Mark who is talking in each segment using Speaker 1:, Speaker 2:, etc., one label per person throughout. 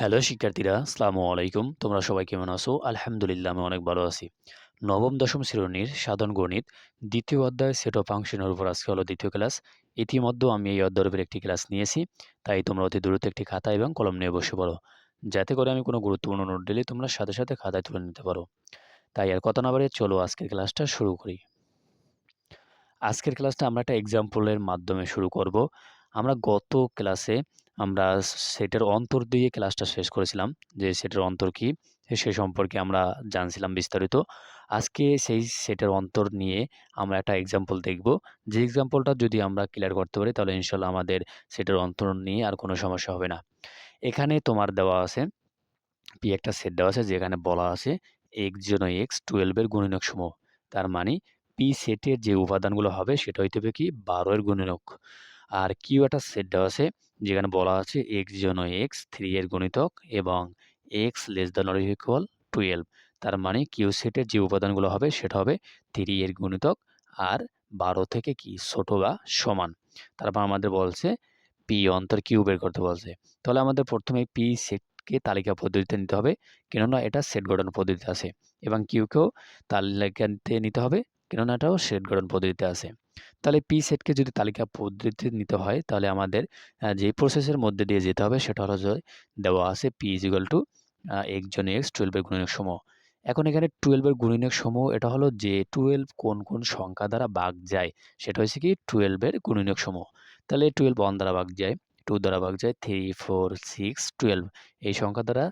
Speaker 1: Hello শিক্ষার্থীরা, আসসালামু আলাইকুম। তোমরা সবাই কেমন আছো? আলহামদুলিল্লাহ, আমি অনেক ভালো আছি। নবম, দশম শ্রেণির সাধারণ গণিত দ্বিতীয় অধ্যায় সেট অফ ফাংশনের উপর আজকে হলো দ্বিতীয় ক্লাস ইতিমধ্যে আমি এই অধ্যায়ের একটি ক্লাস নিয়েছি, তাই তোমরা অতি দ্রুত একটি খাতা এবং কলম নিয়ে বসে পড়ো। যাতে করে আমি কোনো গুরুত্বপূর্ণ নোট দিলে তোমরা সাথে সাথে খাতায় তুলে নিতে পারো। তাই আর কথা না বাড়িয়ে চলো আজকের ক্লাসটা শুরু করি। আজকের ক্লাসটা আমরা একটা এক্সাম্পলের মাধ্যমে শুরু করব। আমরা গত ক্লাসে আমরা সেটের অন্তর দিয়ে ক্লাসটা শেষ করেছিলাম, যে সেটের অন্তর কী, সে সম্পর্কে আমরা জানছিলাম বিস্তারিত। আজকে সেই সেটের অন্তর নিয়ে আমরা একটা এক্সাম্পল দেখব। যে এক্সাম্পলটা যদি আমরা ক্লিয়ার করতে পারি, তাহলে ইনশাল্লাহ আমাদের সেটের অন্তর নিয়ে আর কোনো সমস্যা হবে না। এখানে তোমার দেওয়া আছে পি একটা সেট দেওয়া আছে, যেখানে বলা আছে এক্স জন এক্স টুয়েলভের গুণিনক সমূহ। তার মানে পি সেটের যে উপাদানগুলো হবে, সেটা হইতে হবে কি বারোয়ের গুণিনক। আর কিউ একটা সেট দেওয়া আছে, যেখানে বলা আছে এক্স জন এক্স থ্রি এর গণিতক এবং X less than or equal twelve তার মানে কিউ সেটের যে উপাদানগুলো হবে সেটা হবে থ্রি এর গণিতক আর বারো থেকে কি, ছোট বা সমান, তারপর আমাদের বলছে পি অন্তর কিউ বের করতে বলছে, তাহলে আমাদের প্রথমে পি সেটকে তালিকা পদ্ধতিতে নিতে হবে, কেননা এটা সেট গঠন পদ্ধতিতে আছে এবং কিউকেও তালিকাতে নিতে হবে, কেননা এটাও সেট গঠন পদ্ধতিতে আছে। তাহলে পি সেটকে যদি তালিকা পদ্ধতি নিতে হয়, তাহলে আমাদের যে প্রসেসের মধ্যে দিয়ে যেতে হবে সেটা হলো যে, দেওয়া আছে পি ইজিক্যাল টু একজন এক্স টুয়েলভের গুণিনক সমূহ। এখন এখানে টুয়েলভের গুণিনক সমূহ, এটা হলো যে টুয়েলভ কোন কোন সংখ্যা দ্বারা বাগ যায়, সেটা হচ্ছে কি টুয়েলভের গুণিনক সমূহ। তাহলে টুয়েলভ ওয়ান দ্বারা বাঘ যায় টু দ্বারা বাঘ যায় থ্রি ফোর সিক্স টুয়েলভ এই সংখ্যা দ্বারা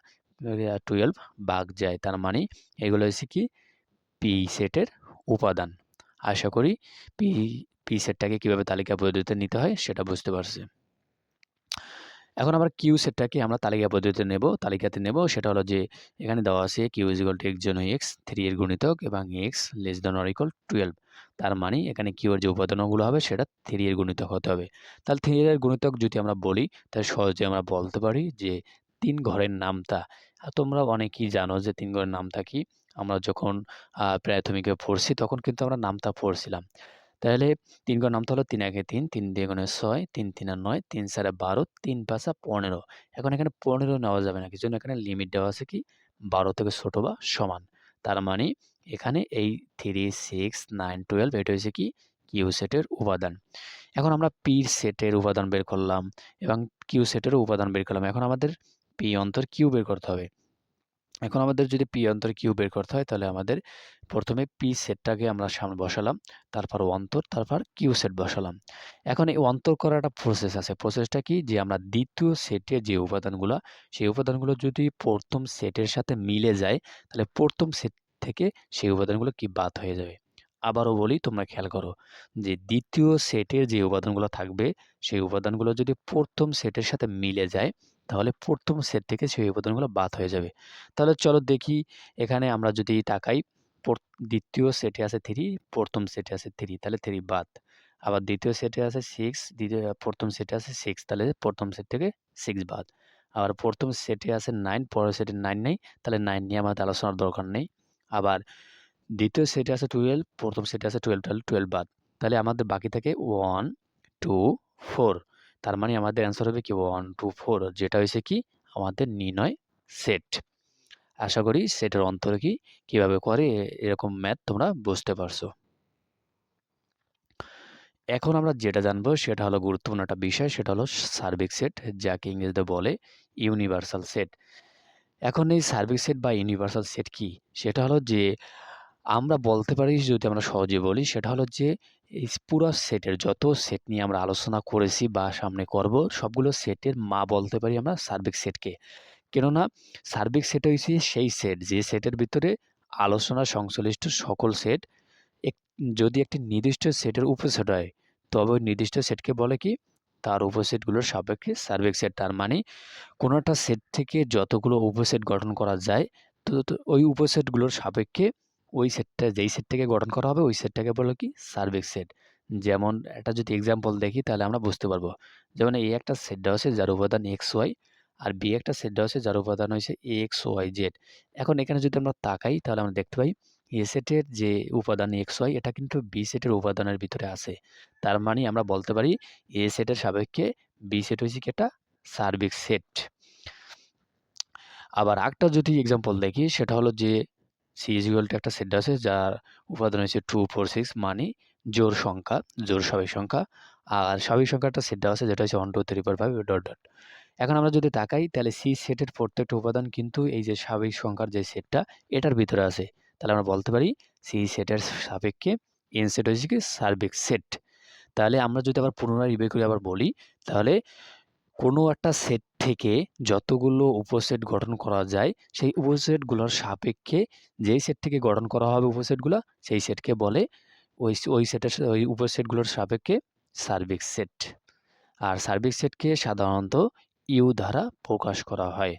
Speaker 1: টুয়েলভ বাঘ যায়। তার মানে এগুলো হচ্ছে কি পি সেটের উপাদান। আশা করি পি পি সেটটাকে কীভাবে তালিকা পদ্ধতিতে নিতে হয় সেটা বুঝতে পারছি। এখন আমরা কিউ সেটটাকে আমরা তালিকা পদ্ধতিতে নেব, তালিকাতে নেব, সেটা হলো যে এখানে দেওয়া আছে Q is equal to X John x three এর গুণিতক এবং X less than or equal twelve তার মানে এখানে কিউ এর যে উপাদানগুলো হবে সেটা থ্রি এর গুণিতক হতে হবে। তাহলে থ্রি এর গুণিতক যদি আমরা বলি, তাহলে সহজে আমরা বলতে পারি যে তিন ঘরের নামটা তোমরা অনেকেই জানো যে তিন ঘরের নামটা কি? আমরা যখন প্রাথমিকে পড়ছি তখন কিন্তু আমরা নামটা পড়ছিলাম। তাহলে তিন ঘর নামটা হলো তিন একে তিন তিন দিয়ে গুণে ছয়, তিন তিন আর নয়, তিন চারে বারো, তিন পাঁচা পনেরো। এখন এখানে পনেরো নেওয়া যাবে না, কি জন্য এখানে লিমিট দেওয়া আছে কি? বারো থেকে ছোটো বা সমান। তার মানে এখানে এই থ্রি সিক্স নাইন টুয়েলভ এটা হয়েছে কি? কিউ সেটের উপাদান। এখন আমরা পি সেটের উপাদান বের করলাম এবং কিউ সেটেরও উপাদান বের করলাম। এখন আমাদের পি অন্তর কিউ বের করতে হবে। এখন আমাদের যদি পি অন্তর কিউ বের করতে হয়, তাহলে আমাদের প্রথমে পি সেটটাকে আমরা সামনে বসালাম, তারপর অন্তর, তারপর কিউ সেট বসালাম। এখন এই অন্তর করার একটা প্রসেস আছে। প্রসেসটা কি? যে আমরা দ্বিতীয় সেটের যে উপাদানগুলো, সেই উপাদানগুলো যদি প্রথম সেটের সাথে মিলে যায়, তাহলে প্রথম সেট থেকে সেই উপাদানগুলো কি বাদ হয়ে যাবে? আবারও বলি, তোমরা খেয়াল করো যে দ্বিতীয় সেটের যে উপাদানগুলো থাকবে, সেই উপাদানগুলো যদি প্রথম সেটের সাথে মিলে যায় তাহলে প্রথম সেট থেকে সেই উপাদানগুলো বাদ হয়ে যাবে। তাহলে চলো দেখি এখানে আমরা যদি তাকাই দ্বিতীয় সেটে আছে থ্রি প্রথম সেটে আছে থ্রি তাহলে থ্রি বাদ। আবার দ্বিতীয় সেটে আছে সিক্স দ্বিতীয়, প্রথম সেটে আছে সিক্স তাহলে প্রথম সেট থেকে সিক্স বাদ। আবার প্রথম সেটে আছে নাইন পরের সেটে নাইন নেই, তাহলে নাইন নিয়ে আমাদের আলোচনার দরকার নেই। আবার দ্বিতীয় সেটে আছে টুয়েলভ প্রথম সেটে আছে টুয়েলভ তাহলে টুয়েলভ বাদ। তাহলে আমাদের বাকি থাকে ওয়ান টু ফোর তার মানে আমাদের অ্যান্সার হবে কি ওয়ান টু ফোর যেটা হয়েছে কি? আমাদের নির্ণয় সেট আশা করি সেটের অন্তরে কি? কীভাবে করে? এরকম ম্যাথ তোমরা বুঝতে পারছ। এখন আমরা যেটা জানব সেটা হলো গুরুত্বপূর্ণ একটা বিষয়, সেটা হলো সার্বিক সেট যাকে ইংরেজিতে বলে ইউনিভার্সাল সেট এখন এই সার্বিক সেট বা ইউনিভার্সাল সেট কি? সেটা হলো যে আমরা বলতে পারি, যদি আমরা সহজে বলি, সেটা হলো যে এই পুরো সেটের যত সেট নিয়ে আমরা আলোচনা করেছি বা সামনে করব, সবগুলো সেটের মা বলতে পারি আমরা সার্বিক সেটকে। কেননা সার্বিক সেট হয়েছে সেই সেট, যে সেটের ভিতরে আলোচনা সংশ্লিষ্ট সকল সেট যদি একটি নির্দিষ্ট সেটের উপসেট হয়, তবে ওই নির্দিষ্ট সেটকে বলে কি? তার উপসেটগুলোর সাপেক্ষে সার্বিক সেট। তার মানে কোনো একটা সেট থেকে যতগুলো উপসেট গঠন করা যায় তো ওই উপসেটগুলোর সাপেক্ষে ওই সেটটা, যেই সেটটাকে গঠন করা হবে, ওই সেটটাকে বলে কি সার্বিক সেট। যেমন একটা যদি এক্সাম্পল দেখি, তাহলে আমরা বুঝতে পারব। যেমন এই একটা সেট দেওয়া আছে যার উপাদান এক্স ওয়াই আর বি একটা সেট দেওয়া আছে যার উপাদান হয়েছে এক্স ওয়াই জেড এখন এখানে যদি আমরা তাকাই, তাহলে আমরা দেখতে পাই, এ সেটের যে উপাদান এক্স ওয়াই এটা কিন্তু বি সেটের উপাদানের ভিতরে আছে। তার মানে আমরা বলতে পারি, এ সেটের সাপেক্ষে বি সেট হয়েছে কি একটা সার্বিক সেট। আবার একটা যদি এক্সাম্পল দেখি, সেটা হলো যে সি ইজ ইকুয়াল টু একটা সেট আছে, যার উপাদান হচ্ছে টু ফোর সিক্স মানে জোর সংখ্যা জোর স্বাভাবিক সংখ্যা। আর স্বাভাবিক সংখ্যাটা সেট আছে, যেটা হচ্ছে one two three four five dot dot এখন আমরা যদি তাকাই, তাহলে সি সেটের প্রত্যেকটা উপাদান কিন্তু এই যে স্বাভাবিক সংখ্যার যে সেটটা এটার ভিতরে আছে। তাহলে আমরা বলতে পারি সি সেটের সাপেক্ষে এন সেট হচ্ছে কি সার্বিক সেট তাহলে আমরা যদি আবার পুনরায় রিভাই করে আবার বলি, তাহলে কোনো একটা সেট থেকে যতগুলো উপসেট গঠন করা যায়, সেই উপসেটগুলোর সাপেক্ষে যেই সেট থেকে গঠন করা হবে উপসেটগুলো, সেই সেটকে বলে ওই ওই সেটের ওই উপসেটগুলোর সাপেক্ষে সার্বিক সেট আর সার্বিক সেটকে সাধারণত ইউ দ্বারা প্রকাশ করা হয়।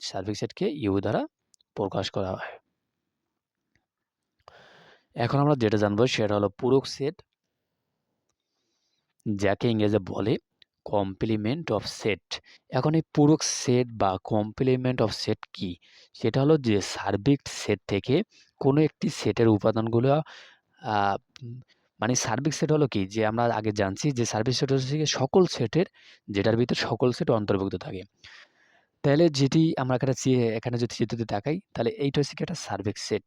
Speaker 1: সার্বিক সেটকে ইউ দ্বারা প্রকাশ করা হয়। এখন আমরা যেটা জানব সেটা হলো পূরক সেট যাকে ইংরেজি বলে কমপ্লিমেন্ট অফ সেট এখন এই পূরক সেট বা কমপ্লিমেন্ট অফ সেট কি? সেটা হলো যে সার্বিক সেট থেকে কোনো একটি সেটের উপাদানগুলো মানে সার্বিক সেট হলো কি? যে আমরা আগে জানছি যে সার্বিক সেট হচ্ছে সকল সেটের, যেটার ভিতরে সকল সেট অন্তর্ভুক্ত থাকে। তাহলে যেটি আমরা এখানে এখানে যদি চিত্রতে তাকাই তাহলে এইটা হচ্ছে কি একটা সার্বিক সেট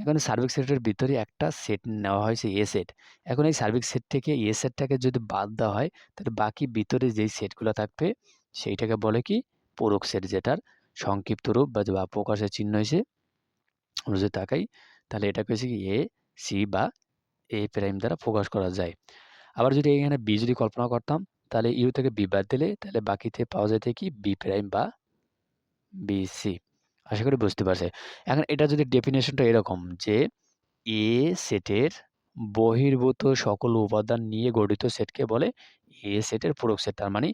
Speaker 1: এখানে সার্ভিক সেটের ভিতরে একটা সেট নেওয়া হয়েছে এ সেট। এখন এই সার্ভিক সেট থেকে এ সেটটাকে যদি বাদ দেওয়া হয়, তাহলে বাকি ভিতরে যেই সেটগুলো থাকবে, সেইটাকে বলে কি? পূরক সেট যেটার সংক্ষিপ্ত রূপ বা প্রকাশের চিহ্ন হয়েছে আমরা যদি তাকাই তাহলে এটাকে হচ্ছে কি এ, সি বা এ প্রাইম দ্বারা প্রকাশ করা যায়। আবার যদি এখানে বি যদি কল্পনা করতাম, তাহলে ইউ থেকে বি বাদ দিলে, তাহলে বাকিতে পাওয়া যেত কি? বি প্রাইম বা বি সি। আশা করি বুঝতে পারছে। এখন এটা যদি ডেফিনেশনটা এরকম যে এ সেটের বহির্ভূত সকল উপাদান নিয়ে গঠিত সেটকে বলে এ সেটের পূরক সেট। তার মানে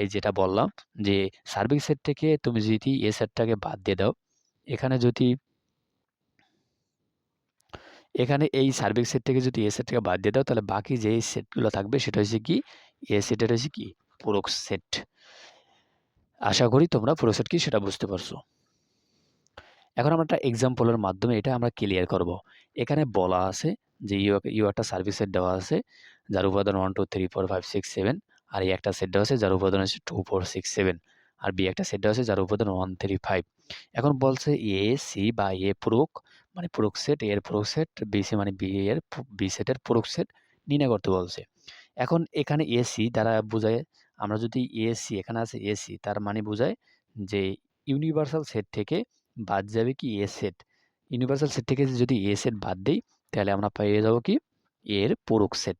Speaker 1: এই যেটা বললাম যে, সার্বিক সেট থেকে তুমি যদি এ সেটটাকে বাদ দিয়ে দাও, এখানে যদি এখানে এই সার্বিক সেট থেকে যদি এ সেটটাকে বাদ দিয়ে দাও, তাহলে বাকি যে সেটগুলো থাকবে সেটা হচ্ছে কি? এ সেটের হচ্ছে কি? পূরক সেট। আশা করি তোমরা পূরক সেট কি সেটা বুঝতে পারছ। এখন আমরা একটা এক্সাম্পলের মাধ্যমে এটা আমরা ক্লিয়ার করব। এখানে বলা আছে যে ইউ ইউ একটা সার্ভিস সেট দেওয়া আছে, যার উপাদান one two three four five six seven আর এই একটা সেট দেওয়া আছে যার উপাদান আছে টু ফোর সিক্স সেভেন আর বি একটা সেট দেওয়া আছে যার উপাদান ওয়ান থ্রি ফাইভ এখন বলছে এ সি বা এ পুরুক মানে পুরুক সেট এর পুরুক সেট বি সি মানে বি এর বি সেটের পুরুক সেট নির্ণয় করতে বলছে। এখন এখানে এসি দ্বারা বোঝায়, আমরা যদি এসি এখানে আছে এসি তার মানে বোঝায় যে ইউনিভার্সাল সেট থেকে বাদ যাবে কি এ সেট ইউনিভার্সাল সেট থেকে যদি এ সেট বাদ দিই, তাহলে আমরা পেয়ে যাব কি? এর পূরক সেট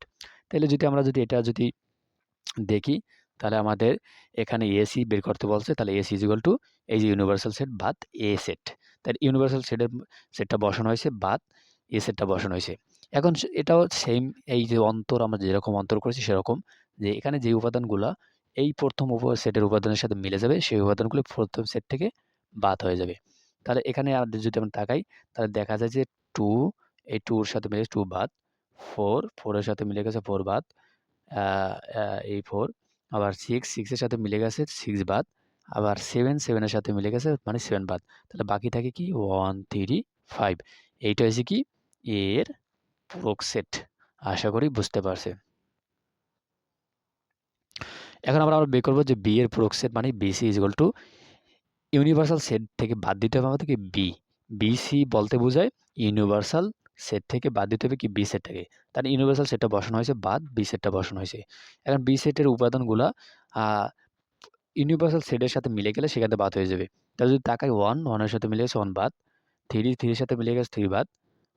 Speaker 1: তাহলে যদি আমরা যদি এটা যদি দেখি, তাহলে আমাদের এখানে এসি বের করতে বলছে, তাহলে এসি ইজিক্যাল টু এই যে ইউনিভার্সাল সেট বাদ এ সেট তাহলে ইউনিভার্সাল সেটের সেটটা বসানো হয়েছে, বাদ এ সেটটা বসানো হয়েছে। এখন এটাও সেম এই যে অন্তর, আমরা যেরকম অন্তর করেছি সেরকম, যে এখানে যে উপাদানগুলো, এই প্রথম উপ সেটের উপাদানের সাথে মিলে যাবে, সেই উপাদানগুলো প্রথম সেট থেকে বাদ হয়ে যাবে। তাহলে এখানে আমাদের যদি আমরা তাকাই, তাহলে দেখা যায় যে টু এই টুর সাথে মিলে টু বাদ ফোর ফোরের সাথে মিলে গেছে ফোর বাদ এই ফোর আবার সিক্স সিক্সের সাথে মিলে গেছে সিক্স বাদ, আবার সেভেন সেভেনের সাথে মিলে গেছে মানে সেভেন বাদ, তাহলে বাকি থাকে কি? ওয়ান থ্রি ফাইভ এইটা হয়েছে কি? এর প্রোক সেট আশা করি বুঝতে পারছে। এখন আমরা আবার বের করব যে বি এর প্রোক সেট মানে B C is equal to universal set থেকে বাদ দিতে হবে আমাদেরকে বি বিসি বলতে বোঝায় ইউনিভার্সাল সেট থেকে বাদ দিতে হবে কি বি সেটটাকে তার ইউনিভার্সাল সেটটা বসানো হয়েছে, বাদ বি সেটটা বসানো হয়েছে। এখন বি সেটের উপাদানগুলা ইউনিভার্সাল সেটের সাথে মিলে গেলে সেখানে বাদ হয়ে যাবে। তাহলে যদি তাকাই ওয়ান ওয়ানের সাথে মিলে গেছে ওয়ান বাদ থ্রি থ্রির সাথে মিলে গেছে থ্রি বাদ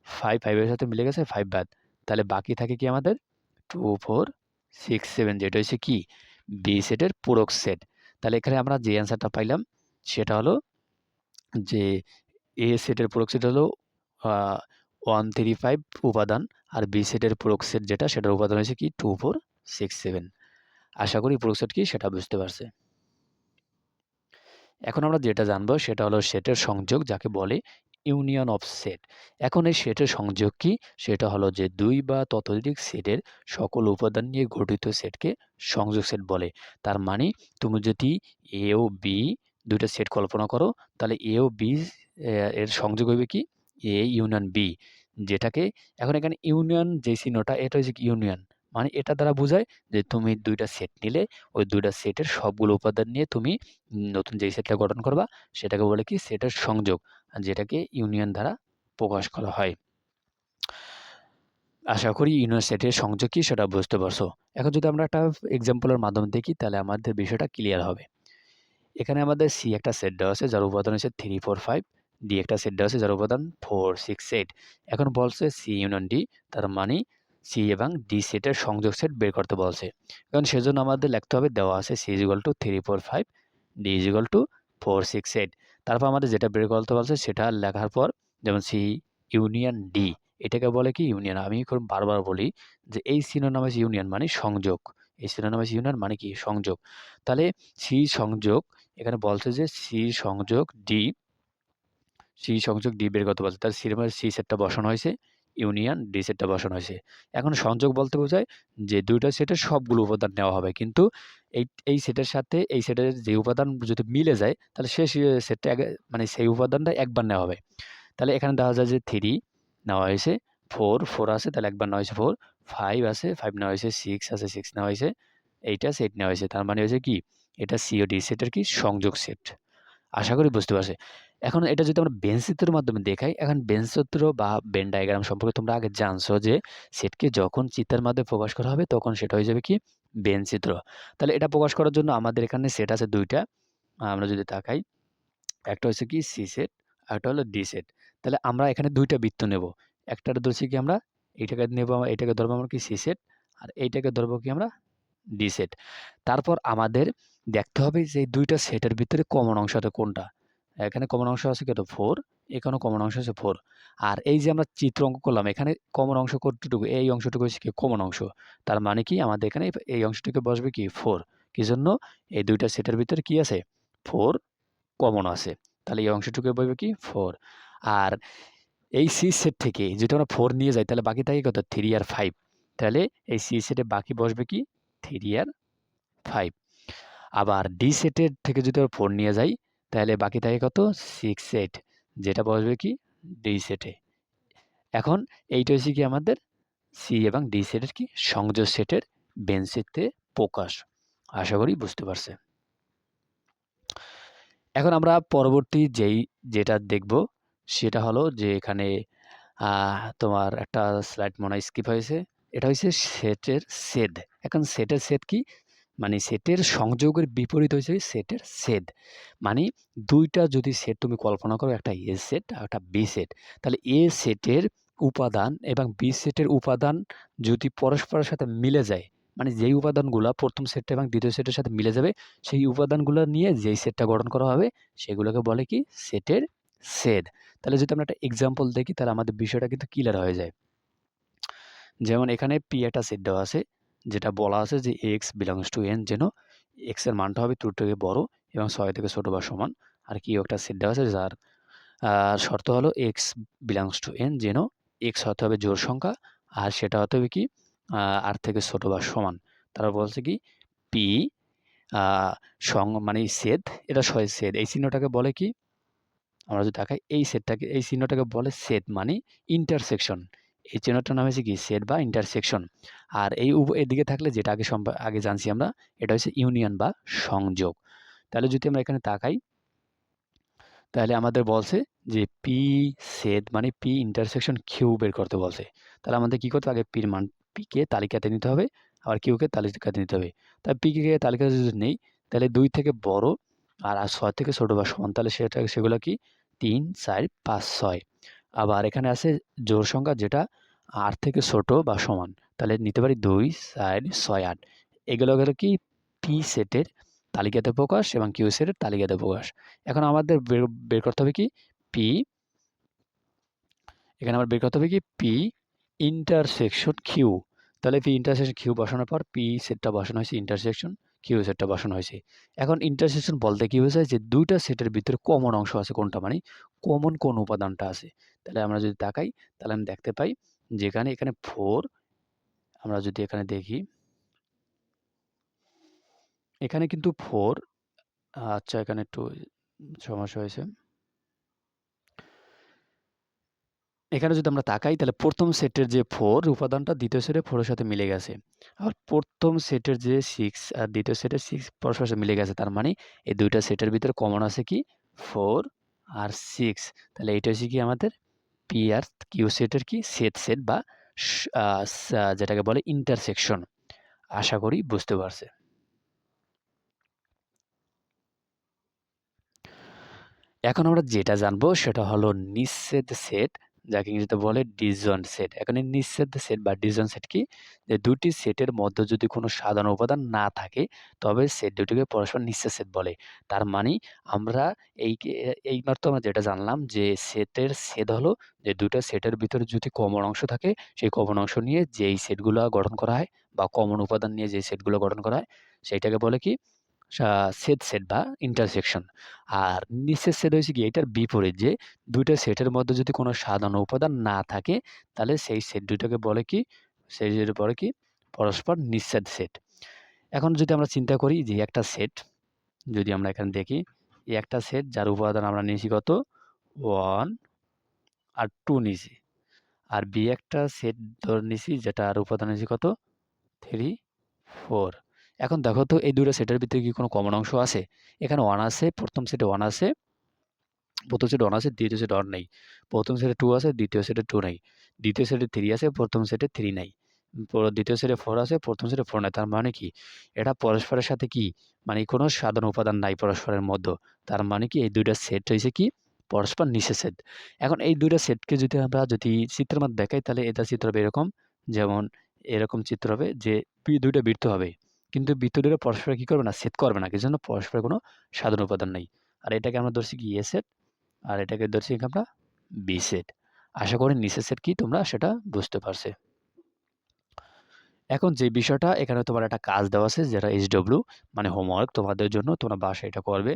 Speaker 1: ফাইভ ফাইভের সাথে মিলে গেছে ফাইভ বাদ। তাহলে বাকি থাকে কি আমাদের? টু ফোর সিক্স সেভেন যেটা হচ্ছে কি? বি সেটের পূরক সেট তাহলে এখানে আমরা যে অ্যান্সারটা পাইলাম সেটা হলো যে এ সেটের পূরক সেট হলো ওয়ান থ্রি ফাইভ উপাদান আর বি সেটের পূরক সেট যেটা, সেটার উপাদান হয়েছে কি টু ফোর সিক্স সেভেন আশা করি পূরক সেট কি, সেটা বুঝতে পারছে। এখন আমরা যেটা জানব, সেটা হলো সেটের সংযোগ যাকে বলে ইউনিয়ন অফ সেট এখন এই সেটের সংযোগ কি, সেটা হলো যে, দুই বা ততোধিক সেটের সকল উপাদান নিয়ে গঠিত সেটকে সংযোগ সেট বলে। তার মানে তুমি যদি এ ও বি দুইটা সেট কল্পনা করো। তাহলে এ ও বি এর সংযোগ হইবে কি? এ ইউনিয়ন বি যেটাকে এখন এখানে ইউনিয়ন যে চিহ্নটা, এটা হচ্ছে ইউনিয়ন? মানে এটা দ্বারা বোঝায় যে তুমি দুইটা সেট নিলে, ওই দুইটা সেটের সবগুলো উপাদান নিয়ে তুমি নতুন যেই সেটটা গঠন করবা, সেটাকে বলে কি? সেটের সংযোগ, যেটাকে ইউনিয়ন দ্বারা প্রকাশ করা হয়। আশা করি ইউনিয়ন সেটের সংযোগ কি সেটা বুঝতে পারছ। এখন যদি আমরা একটা এক্সাম্পলের মাধ্যমে দেখি, তাহলে আমাদের বিষয়টা ক্লিয়ার হবে। এখানে আমাদের সি একটা সেট দেওয়া আছে, যার উপাদান হচ্ছে থ্রি ফোর ফাইভ ডি একটা সেট দেওয়া আছে, যার উপাদান ফোর সিক্স এইট এখন বলছে সি ইউনিয়ন ডি তার মানে সি এবং ডি সেটের সংযোগ সেট বের করতে বলছে। কারণ সেজন্য আমাদের লিখতে হবে, দেওয়া আছে C is equal to three four five D is equal to four six eight তারপর আমাদের যেটা বের করতে বলছে, সেটা লেখার পর যেমন সি ইউনিয়ন ডি এটাকে বলে কি ইউনিয়ন আমি খুব বারবার বলি যে এই সিনোনাম আছে ইউনিয়ন মানে সংযোগ। এই সিনোনাম আছে ইউনিয়ন মানে কি? সংযোগ। তাহলে সি সংযোগ এখানে বলছে যে সি সংযোগ ডি সি সংযোগ ডি বের করতে বলছে। তাহলে সির মধ্যে সি সেটটা বসানো হয়েছে ইউনিয়ন ডি সেটটা বসানো হয়েছে। এখন সংযোগ বলতে বোঝায় যে দুইটা সেটের সবগুলো উপাদান নেওয়া হবে। কিন্তু এই এই সেটের সাথে, এই সেটের যে উপাদান যদি মিলে যায়, তাহলে সে সেটটা মানে সেই উপাদানটা একবার নেওয়া হবে। তাহলে এখানে দেখা যায় যে থ্রি নেওয়া হয়েছে ফোর ফোর আছে, তাহলে একবার নেওয়া হয়েছে ফোর ফাইভ আছে ফাইভ নেওয়া হয়েছে সিক্স আছে সিক্স নেওয়া হয়েছে এইটা সেট নেওয়া হয়েছে। তার মানে হয়েছে কি? এটা সিও ডি সেটের কি? সংযোগ সেট আশা করি বুঝতে পারছে। এখন এটা যদি আমরা বেন চিত্রের মাধ্যমে দেখাই, এখন বেন চিত্র বা বেন ডায়াগ্রাম সম্পর্কে তোমরা আগে জানছো যে সেটকে যখন চিত্রের মাধ্যমে প্রকাশ করা হবে, তখন সেটা হয়ে যাবে কি? বেন চিত্র। তাহলে এটা প্রকাশ করার জন্য আমাদের এখানে সেট আছে দুইটা। আমরা যদি তাকাই, একটা হচ্ছে কি সি সেট একটা হলো ডি সেট তাহলে আমরা এখানে দুইটা বৃত্ত নেব। একটার ধরছি কি আমরা? এইটাকে নেব, এটাকে ধরবো আমরা কি সি সেট আর এইটাকে ধরবো কি আমরা ডি সেট তারপর আমাদের দেখতে হবে যে দুইটা সেটের ভিতরে কমন অংশ আছে কোনটা। এখানে কমন অংশ আছে কত ফোর এখানেও কমন অংশ আছে ফোর আর এই যে আমরা চিত্র অঙ্ক করলাম, এখানে কমন অংশ কতটুকু? এই অংশটুকু হচ্ছে কি কমন অংশ। তার মানে কি আমাদের এখানে এই অংশটুকু বসবে কি ফোর কি জন্য এই দুইটা সেটের ভিতরে কি আছে? ফোর কমন আছে। তাহলে এই অংশটুকু বসবে কি ফোর আর এই সি সেট থেকে যদি আমরা ফোর নিয়ে যাই, তাহলে বাকি থাকে কত? থ্রি আর ফাইভ তাহলে এই সি সেটে বাকি বসবে কি? থ্রি আর ফাইভ আবার ডি সেটের থেকে যদি আমরা ফোর নিয়ে যাই, তাহলে বাকি থাকে কত? সিক্স সেট যেটা বসবে কি? ডি সেটে এখন এইটা হচ্ছে কি আমাদের সি এবং ডি সেটের কি? সংযোগ সেটের বেঞ্চিতে প্রকাশ। আশা করি বুঝতে পারছে। এখন আমরা পরবর্তী যেই, যেটা দেখব, সেটা হলো যে এখানে তোমার একটা স্লাইড মনে স্কিপ হয়েছে। এটা হচ্ছে সেটের সেদ এখন সেটের সেদ কি? মানে সেটের সংযোগের বিপরীত হয়েছে সেটের সেদ মানে দুইটা যদি সেট তুমি কল্পনা করো, একটা এ সেট আর একটা বি সেট তাহলে এ সেটের উপাদান এবং বি সেটের উপাদান যদি পরস্পরের সাথে মিলে যায় মানে যেই উপাদানগুলো প্রথম সেটটা এবং দ্বিতীয় সেটের সাথে মিলে যাবে, সেই উপাদানগুলো নিয়ে যেই সেটটা গঠন করা হবে, সেগুলোকে বলে কি সেটের সেদ তাহলে যদি আমরা একটা এক্সাম্পল দেখি, তাহলে আমাদের বিষয়টা কিন্তু ক্লিয়ার হয়ে যায়। যেমন এখানে পি একটা সেট দেওয়া আছে যেটা বলা আছে যে এক্স বিলংস টু এন যেন এক্সের মানটা হবে টু থেকে বড় এবং ছয় থেকে ছোটো বা সমান। আর কি একটা দেওয়া আছে যার শর্ত হলো এক্স বিলংস টু এন যেন এক্স হতে হবে জোর সংখ্যা আর সেটা হতে হবে কি আর থেকে ছোটো বা সমান। তারা বলছে কি পি সং মানে সেদ এটা ছয় সেদ এই চিহ্নটাকে বলে কি, আমরা যদি দেখাই এই সেটটাকে এই চিহ্নটাকে বলে সেদ মানে ইন্টারসেকশন এই চিহ্নটার নাম হচ্ছে কি? সেট বা ইন্টারসেকশন আর এই এদিকে থাকলে যেটা আগে আগে জানছি আমরা, এটা হচ্ছে ইউনিয়ন বা সংযোগ। তাহলে যদি আমরা এখানে তাকাই, তাহলে আমাদের বলছে যে পি সেদ মানে পি ইন্টারসেকশন কিউ বের করতে বলছে। তাহলে আমাদের কি করতে আগে পির মান পিকে তালিকাতে নিতে হবে আবার কিউকে তালিকাতে নিতে হবে। তাই পিকে তালিকাতে যদি নেই, তাহলে দুই থেকে বড় আর ছয় থেকে ছোটো বা সমান, তাহলে সেটা, সেগুলো কি? তিন, চার, পাঁচ, ছয়। আবার এখানে আছে জোর সংখ্যা যেটা আট থেকে ছোট বা সমান, তাহলে নিতে পারি দুই, চার, ছয়, আট। এগুলো গেল কি? পি সেটের তালিকাতে প্রকাশ এবং কিউ সেটের তালিকাতে প্রকাশ। এখন আমাদের বের করতে হবে কি? পি এখানে আমার বের করতে হবে কি? পি ইন্টারসেকশন কিউ তাহলে পি ইন্টারসেকশন কিউ বসানোর পর পি সেটটা বসানো হয়েছে ইন্টারসেকশন কিউ সেটটা বসানো হয়েছে। এখন ইন্টারসেকশন বলতে কি হয়েছে যে দুইটা সেটের ভিতরে কমন অংশ আছে কোনটা? মানে কমন কোন উপাদানটা আছে। তাহলে আমরা যদি তাকাই, তাহলে আমি দেখতে পাই যেখানে এখানে ফোর আমরা যদি এখানে দেখি। এখানে কিন্তু ফোর আচ্ছা এখানে একটু সমস্যা হয়েছে। এখানে যদি আমরা তাকাই, তাহলে প্রথম সেটের যে ফোর উপাদানটা দ্বিতীয় সেটে ফোরের সাথে মিলে গেছে। আর প্রথম সেটের যে সিক্স আর দ্বিতীয় সেটের সিক্স পরস্পর সাথে মিলে গেছে, তার মানে এই দুইটা সেটের ভিতরে কমন আছে কি? ফোর আর সিক্স তাহলে এটা হচ্ছে কি আমাদের? পি আর কিউ সেটের কি? সেট সেট বা যেটাকে বলে ইন্টারসেকশন আশা করি বুঝতে পারছে। এখন আমরা যেটা জানব সেটা হলো নিঃসেদ সেট যাকে ইংরেজিতে বলে ডিজন সেট। এখন এই সেট বা ডিজন সেট কি? যে দুটি সেটের মধ্যে যদি কোনো সাধারণ উপাদান না থাকে, তবে সেট দুটিকে পরস্পর নিঃসেদ সেট বলে। তার মানে আমরা এই এইমাত্র আমরা যেটা জানলাম যে সেটের সেট হলো যে দুটো সেটের ভিতরে যদি কমন অংশ থাকে, সেই কমন অংশ নিয়ে যেই সেটগুলো গঠন করা হয় বা কমন উপাদান নিয়ে যে সেটগুলো গঠন করা হয়, সেইটাকে বলে কি? সেট সেট বা ইন্টারসেকশন আর নিচের সেট হয়েছে কি, এটার বিপরীত যে দুইটা সেটের মধ্যে যদি কোনো সাধারণ উপাদান না থাকে, তাহলে সেই সেট দুইটাকে বলে কি, সেই সেটের পরে কি, পরস্পর নিঃসেদ সেট এখন যদি আমরা চিন্তা করি যে একটা সেট যদি আমরা এখানে দেখি একটা সেট যার উপাদান আমরা নিয়েছি কত? ওয়ান আর টু নিয়েছি। আর বি একটা সেট ধরে নিয়েছি যেটা আর উপাদান নিয়েছি কত? থ্রি ফোর এখন দেখো তো এই দুটো সেটের ভিতরে কি কোনো কমন অংশ আছে? এখানে ওয়ান আছে, প্রথম সেটে ওয়ান আছে, প্রথম সেটে ওয়ান আছে, দ্বিতীয় সেটে ওয়ান নেই। প্রথম সেটে টু আছে, দ্বিতীয় সেটে টু নেই। দ্বিতীয় সেটে থ্রি আছে, প্রথম সেটে থ্রি নেই। দ্বিতীয় সেটে ফোর আছে, প্রথম সেটে ফোর নেই। তার মানে কি? এটা পরস্পরের সাথে কি? মানে কোনো সাধারণ উপাদান নাই পরস্পরের মধ্যে। তার মানে কি? এই দুইটা সেট হয়েছে কি? পরস্পর সেট এখন এই দুইটা সেটকে যদি আমরা যদি চিত্রের মধ্যে দেখাই, তাহলে এটা চিত্র হবে এরকম। যেমন এরকম চিত্র হবে যে দুইটা বৃত্ত হবে। কিন্তু বৃত্তটিরা পরস্পর কী করবে না? সেট করবে না। কিছু জন্য পরস্পরের কোনো সাধারণ উপাদান নেই। আর এটাকে আমরা ধরছি কি? এ সেট আর এটাকে ধরছি আমরা? বি সেট আশা করি নিচের সেট কি তোমরা সেটা বুঝতে পারছে। এখন যে বিষয়টা, এখানে তোমার একটা কাজ দেওয়া আছে, যেটা এইচডব্লিউ মানে হোমওয়ার্ক তোমাদের জন্য, তোমরা বাসা এটা করবে।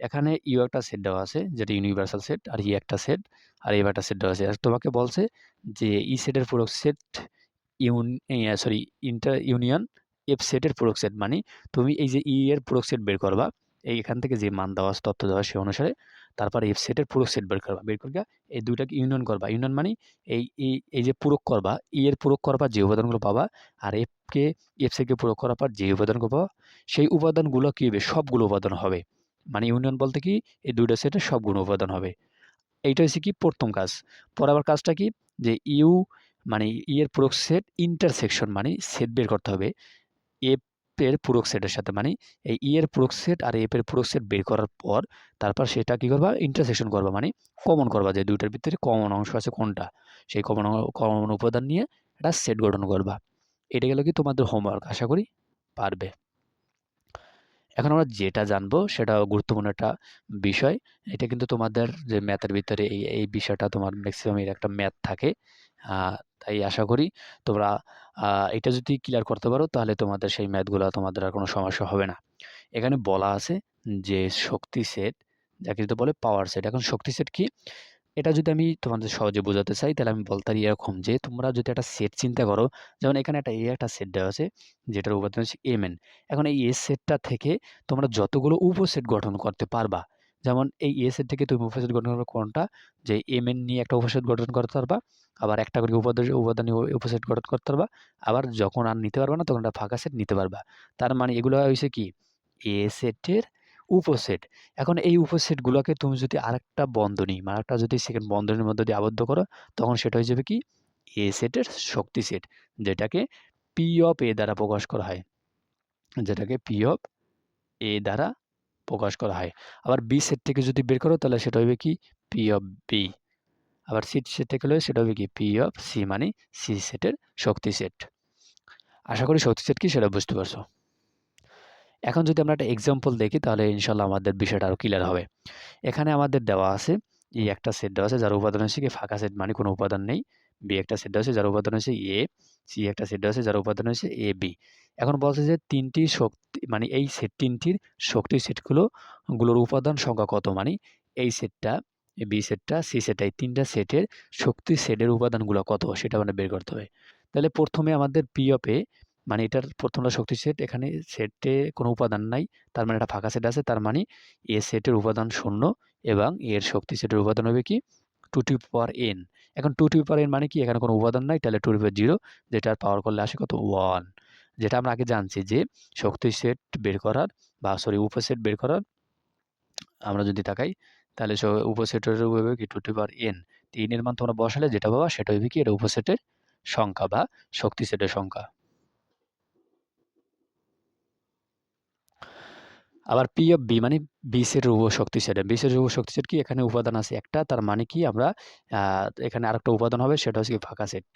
Speaker 1: এখানে ইউ একটা সেট দেওয়া আছে, যেটা ইউনিভার্সাল সেট আর ই একটা সেট আর এ একটা সেট দেওয়া আছে। আর তোমাকে বলছে যে ই সেটের পুরো সেট ইউন সরি ইন্টার ইউনিয়ন এফ সেটের প্রোডক্ট সেট মানে তুমি এই যে ই এর প্রোডক্ট সেট বের করবা, এই এখান থেকে যে মান দেওয়া তথ্য দেওয়া সে অনুসারে তারপর এফ সেটের পুরো সেট বের করবা। বের করবা এই দুইটাকে ইউনিয়ন করবা। ইউনিয়ন মানে এই এই যে পূরক করবা ই এর পূরক করবা যে উপাদানগুলো পাবা আর এফকে এফ সেটকে পূরক করার পর যে উপাদানগুলো পাবা, সেই উপাদানগুলো কী হবে? সবগুলো উপাদান হবে। মানে ইউনিয়ন বলতে কি, এই দুইটা সেটের সবগুলো উপাদান হবে। এইটা হচ্ছে কি প্রথম কাজ। পর আবার কাজটা কি? যে ইউ মানে ই এর পুরক সেট ইন্টারসেকশন মানে সেট বের করতে হবে। এফ এর সেটের সাথে মানে এই ই এর পূরক সেট আর এফ এর সেট বের করার পর তারপর সেটা কী করবা? ইন্টারসেকশন করবা মানে কমন করবা যে দুইটার ভিতরে কমন অংশ আছে কোনটা? সেই কমন কমন উপাদান নিয়ে একটা সেট গঠন করবা। এটা গেল কি তোমাদের হোমওয়ার্ক আশা করি পারবে। এখন আমরা যেটা জানব সেটা গুরুত্বপূর্ণ একটা বিষয়। এটা কিন্তু তোমাদের যে ম্যাথের ভিতরে এই এই বিষয়টা তোমার ম্যাক্সিমাম এর একটা ম্যাথ থাকে। তাই আশা করি তোমরা এটা যদি ক্লিয়ার করতে পারো তাহলে তোমাদের সেই ম্যাথগুলো তোমাদের আর কোনো সমস্যা হবে না। এখানে বলা আছে যে শক্তি সেট যাকে যদি বলে পাওয়ার সেট এখন শক্তি সেট কি? এটা যদি আমি তোমাদের সহজে বোঝাতে চাই তাহলে আমি বলতে পারি এরকম যে তোমরা যদি একটা সেট চিন্তা করো, যেমন এখানে একটা এ একটা সেট দেওয়া আছে, যেটার উপাদান হচ্ছে এম এন এখন এই এ সেটটা থেকে তোমরা যতগুলো উপসেট গঠন করতে পারবা, যেমন এই এ সেট থেকে তুমি উপসেট গঠন করবে কোনটা? যে এম এন নিয়ে একটা উপসেট গঠন করতে পারবা আবার একটা করে উপাদান উপাদান উপসেট গঠন করতে পারবা। আবার যখন আর নিতে পারবা না, তখন একটা ফাঁকা সেট নিতে পারবা। তার মানে এগুলো হয়েছে কি? এ সেটের উপসেট। এখন এই উপসেটগুলোকে তুমি যদি আরেকটা বন্ধনী মানে একটা যদি সেকেন্ড বন্ধনীর মধ্যে দিয়ে আবদ্ধ করো, তখন সেটা হয়ে যাবে কি? এ সেটের শক্তি সেট, যেটাকে পি অফ এ দ্বারা প্রকাশ করা হয়। যেটাকে পি অফ এ দ্বারা প্রকাশ করা হয়। আবার বি সেট থেকে যদি বের করো, তাহলে সেটা হবে কি? পি অফ বি আবার সি সেট থেকে হলে সেটা হবে কি পি অফ সি মানে সি সেটের শক্তি সেট আশা করি শক্তি সেট কি সেটা বুঝতে পারছ। এখন যদি আমরা একটা এক্সাম্পল দেখি তাহলে ইনশাল্লাহ আমাদের বিষয়টা আরও ক্লিয়ার হবে। এখানে আমাদের দেওয়া আছে এই একটা সেট দেওয়া আছে, যার উপাদান হচ্ছে কি ফাঁকা সেট মানে কোনো উপাদান নেই। বি একটা সেট দেওয়া আছে, যার উপাদান হচ্ছে এ সি একটা সেট দেওয়া আছে, যার উপাদান হচ্ছে এ বি এখন বলছে যে তিনটি শক্তি মানে এই সেট তিনটির শক্তি সেটগুলো গুলোর উপাদান সংখ্যা কত? মানে এই সেটটা বি সেটটা, সি সেটটা, এই তিনটা সেটের শক্তি সেটের উপাদানগুলো কত সেটা মানে বের করতে হবে। তাহলে প্রথমে আমাদের পি অফ এ মানে এটার প্রথমটা শক্তি সেট, এখানে সেটে কোনো উপাদান নাই, তার মানে এটা ফাঁকা সেট আছে, তার মানে এ সেটের উপাদান শূন্য এবং এর শক্তি সেটের উপাদান হবে কি? টু টু পাওয়ার এন এখন টু টু পাওয়ার এন মানে কি? এখানে কোনো উপাদান নাই, তাহলে টু টু পাওয়ার জিরো যেটার পাওয়ার করলে আসে কত? ওয়ান যেটা আমরা আগে জানছি যে শক্তি সেট বের করার বা সরি উপসেট বের করার, আমরা যদি তাকাই তাহলে উপসেটের হবে কি টু টু পাওয়ার এন তিনের মান তোমরা বসালে যেটা পাবা সেটা হবে কি? এটা উপসেটের সংখ্যা বা শক্তি সেটের সংখ্যা। আবার পি অফ বি মানে বি সেটের উপ শক্তি সেট বি সেটের উপ শক্তি সেট কি? এখানে উপাদান আছে একটা, তার মানে কি? আমরা এখানে আরেকটা উপাদান হবে, সেটা হচ্ছে কি? ফাঁকা সেট।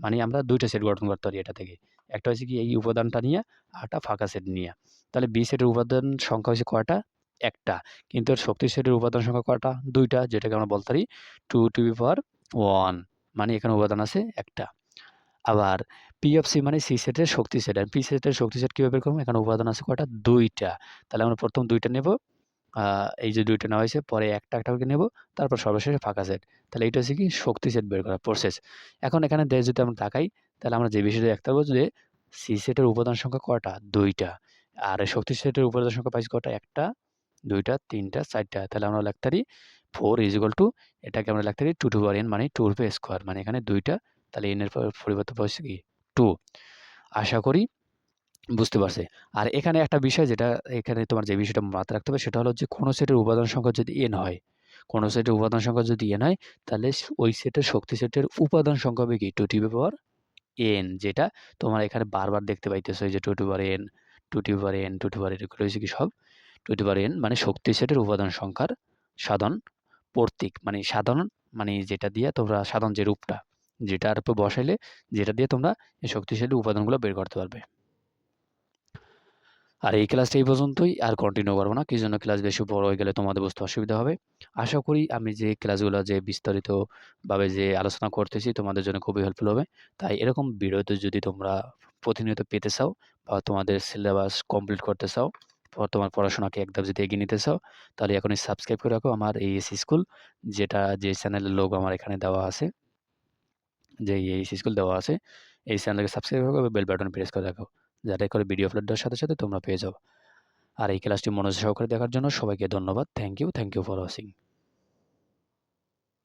Speaker 1: মানে আমরা দুইটা সেট গঠন করতে পারি এটা থেকে। একটা হচ্ছে কি? এই উপাদানটা নিয়ে আরটা ফাঁকা সেট নিয়ে। তাহলে বি সেটের উপাদান সংখ্যা হচ্ছে কয়টা? একটা। কিন্তু এর শক্তি সেটের উপাদান সংখ্যা কটা দুইটা, যেটাকে আমরা বলতে পারি two two B power one মানে এখানে উপাদান আছে একটা। আবার পি অফ সি মানে সি সেটের শক্তি সেট আর পি সেটের শক্তি সেট কীভাবে বের করব? এখানে উপাদান আছে কটা দুইটা। তাহলে আমরা প্রথম দুইটা নেব। এই যে দুইটা নেওয়া হয়েছে, পরে একটা একটা করে নেব, তারপর সর্বশেষে ফাঁকা সেট তাহলে এইটা হচ্ছে কি? শক্তি সেট বের করা প্রসেস এখন এখানে দেশ যদি আমরা তাকাই, তাহলে আমরা যে বিষয়টা দেখতে পাবো যে সি সেটের উপাদান সংখ্যা কটা দুইটা। আর শক্তি সেটের উপাদান সংখ্যা পাইছি কটা একটা। দুইটা, তিনটা, চারটা। তাহলে আমরা লিখতে পারি ফোর ইজ ইকুয়াল টু এটাকে আমরা লিখতে পারি টু টু বার এন মানে টু রুপে স্কোয়ার মানে এখানে দুইটা, তাহলে এনের পরিবর্তে পাচ্ছি কি টু আশা করি বুঝতে পারছে। আর এখানে একটা বিষয় যেটা এখানে তোমার যে বিষয়টা মাথায় রাখতে হবে, সেটা হলো যে কোনো সেটের উপাদান সংখ্যা যদি এন হয়, কোনো সেটের উপাদান সংখ্যা যদি এন হয়, তাহলে ওই সেটের শক্তি সেটের উপাদান সংখ্যা হবে কি টু টি পাওয়ার এন যেটা তোমার এখানে বারবার দেখতে পাইতেছো যে two two bar N two the power N two two bar N রয়েছে কি সব টু পাওয়ার এন মানে শক্তি সেটের উপাদান সংখ্যার সাধন প্রতীক মানে সাধারণ মানে যেটা দিয়ে তোমরা সাধারণ যে রূপটা, যেটার উপর বসাইলে যেটা দিয়ে তোমরা এই শক্তিশালী উপাদানগুলো বের করতে পারবে। আর এই ক্লাসটা এই পর্যন্তই, আর কন্টিনিউ করব না কি জন্য ক্লাস বেশি বড় হয়ে গেলে তোমাদের বুঝতে অসুবিধা হবে। আশা করি আমি যে ক্লাসগুলো যে বিস্তারিতভাবে যে আলোচনা করতেছি তোমাদের জন্য খুবই হেল্পফুল হবে। তাই এরকম ভিডিওতে যদি তোমরা প্রতিনিয়ত পেতে চাও বা তোমাদের সিলেবাস কমপ্লিট করতে চাও তোমার পড়াশোনাকে একদম যদি এগিয়ে নিতে চাও, তাহলে এখনই সাবস্ক্রাইব করে রাখো আমার এই এস স্কুল যেটা যে চ্যানেলের লোক আমার এখানে দেওয়া আছে। যে এই স্কুল দেওয়া আছে, এই চ্যানেলকে সাবস্ক্রাইব রাখো বেল বাটন প্রেস করে রাখো, যাতে করে ভিডিও আপলোড দেওয়ার সাথে সাথে তোমরা পেয়ে যাও। আর এই ক্লাসটি মনোযোগ সহকারে দেখার জন্য সবাইকে ধন্যবাদ। Thank you thank you for watching